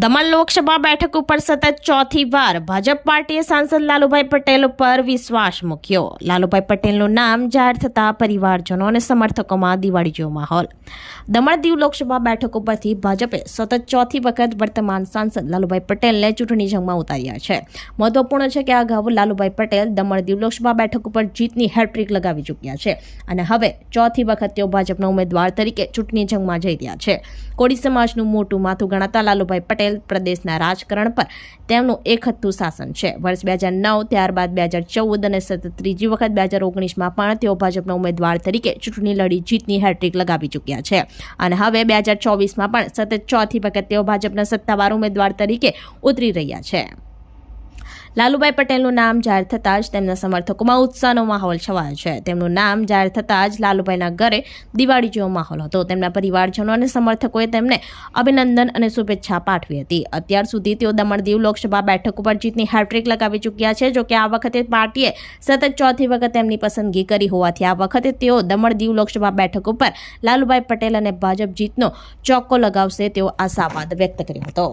દમણ લોકસભા બેઠક ઉપર સતત ચોથી વાર ભાજપ પાર્ટીએ સાંસદ લાલુભાઈ પટેલ ઉપર વિશ્વાસ મૂક્યો. લાલુભાઈ પટેલનું નામ જાહેર થતાં પરિવારજનો અને સમર્થકોમાં દિવાળી જેવો માહોલ. દમણ દીવ લોકસભા બેઠક ઉપરથી ભાજપે સતત ચોથી વખત વર્તમાન સાંસદ લાલુભાઈ પટેલને ચૂંટણી જંગમાં ઉતાર્યા છે. મહત્વપૂર્ણ છે કે અગાઉ લાલુભાઈ પટેલ દમણ દીવ લોકસભા બેઠક ઉપર જીતની હેટ્રિક લગાવી ચૂક્યા છે અને હવે ચોથી વખત તેઓ ભાજપના ઉમેદવાર તરીકે ચૂંટણી જંગમાં જઈ રહ્યા છે. કોળી સમાજનું મોટું માથું ગણાતા લાલુભાઈ પટેલ પ્રદેશના રાજકારણ પર તેમનું એકહથ્થું શાસન છે. વર્ષ બે હજાર નવ, ત્યારબાદ બે હજાર ચૌદ અને સતત ત્રીજી વખત બે હજાર ઓગણીસમાં પણ તેઓ ભાજપના ઉમેદવાર તરીકે ચૂંટણી લડી જીતની હેટ્રિક લગાવી ચૂક્યા છે. અને હવે બે હજાર ચોવીસમાં પણ સતત ચોથી વખત તેઓ ભાજપના સત્તાવાર ઉમેદવાર તરીકે ઉતરી રહ્યા છે. લાલુભાઈ પટેલનું નામ જાહેર થતાં જ તેમના સમર્થકોમાં ઉત્સાહનો માહોલ છવાયો છે. તેમનું નામ જાહેર થતાં જ લાલુભાઈના ઘરે દિવાળી જેવો માહોલ હતો. તેમના પરિવારજનો અને સમર્થકોએ તેમને અભિનંદન અને શુભેચ્છા પાઠવી હતી. અત્યાર સુધી તેઓ દમણ દીવ લોકસભા બેઠક ઉપર જીતની હેટ્રિક લગાવી ચૂક્યા છે, જોકે આ વખતે પાર્ટીએ સતત ચોથી વખત તેમની પસંદગી કરી હોવાથી આ વખતે તેઓ દમણ દીવ લોકસભા બેઠક ઉપર લાલુભાઈ પટેલ અને ભાજપ જીતનો ચોક્કો લગાવશે તેવો આશાવાદ વ્યક્ત કર્યો હતો.